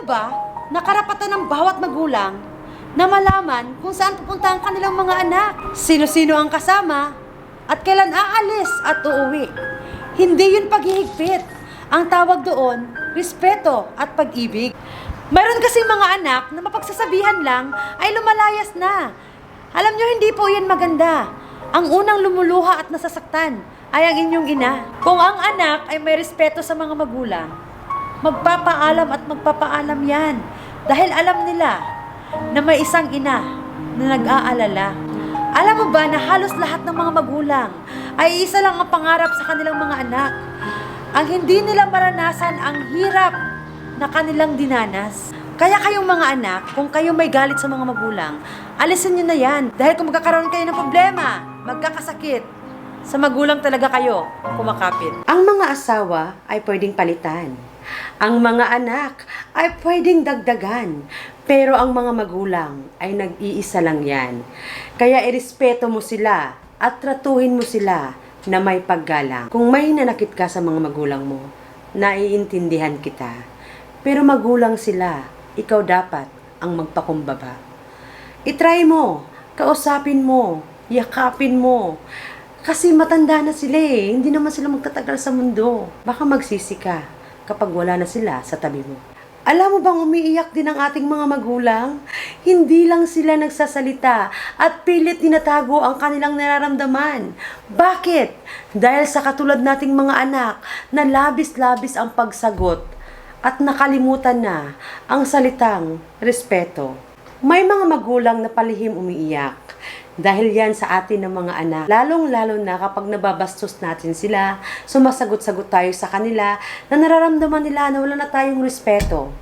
mo ba na karapatan ng bawat magulang na malaman kung saan pupunta ang kanilang mga anak? Sino-sino ang kasama at kailan aalis at uuwi? Hindi yun paghihigpit. Ang tawag doon, respeto at pag-ibig. Mayroon kasing mga anak na mapagsasabihan lang ay lumalayas na. Alam nyo, hindi po yan maganda. Ang unang lumuluha at nasasaktan ay ang inyong ina. Kung ang anak ay may respeto sa mga magulang, magpapaalam at magpapaalam yan. Dahil alam nila na may isang ina na nag-aalala. Alam mo ba na halos lahat ng mga magulang ay isa lang ang pangarap sa kanilang mga anak. Ang hindi nila maranasan ang hirap na kanilang dinanas. Kaya kayong mga anak, kung kayo may galit sa mga magulang, alisin nyo na yan. Dahil kung magkakaroon kayo ng problema, magkakasakit, sa magulang talaga kayo kumakapit. Ang mga asawa ay pwedeng palitan. Ang mga anak ay pwedeng dagdagan. Pero ang mga magulang ay nag-iisa lang yan. Kaya irespeto mo sila at tratuhin mo sila na may paggalang. Kung may nanakit ka sa mga magulang mo, naiintindihan kita. Pero magulang sila, ikaw dapat ang magpakumbaba. Itry mo, kausapin mo, yakapin mo. Kasi matanda na sila eh, hindi naman sila magtatagal sa mundo. Baka magsisi ka kapag wala na sila sa tabi mo. Alam mo bang umiiyak din ang ating mga magulang? Hindi lang sila nagsasalita at pilit tinatago ang kanilang nararamdaman. Bakit? Dahil sa katulad nating mga anak na labis-labis ang pagsagot at nakalimutan na ang salitang respeto. May mga magulang na palihim umiiyak dahil yan sa atin ng mga anak. Lalong-lalo na kapag nababastos natin sila, sumasagot-sagot tayo sa kanila na nararamdaman nila na wala na tayong respeto.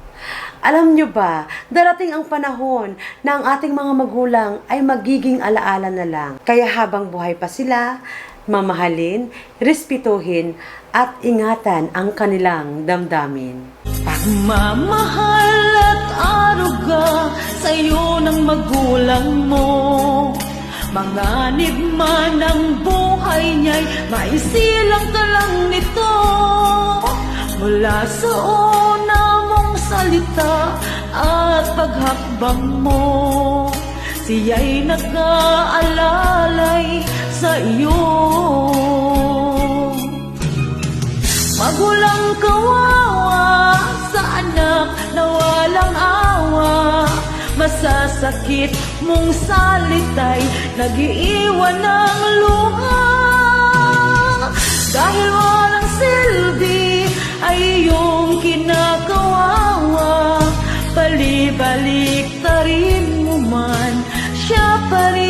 Alam nyo ba, darating ang panahon na ang ating mga magulang ay magiging alaala na lang. Kaya habang buhay pa sila, mamahalin, respetuhin, at ingatan ang kanilang damdamin. Pagmamahal at aruga sa'yo ng magulang mo. Manganib man ang buhay niya'y maisilang ka lang nito. Mula sa una mong salita at paghakbang mo Siya'y nag-aalalay sa iyo Masasakit mong salita'y nagiiwan ng luha. Dahil walang silbi ay iyong kinakawawa Balibalik ta rin mo man Siya pa rin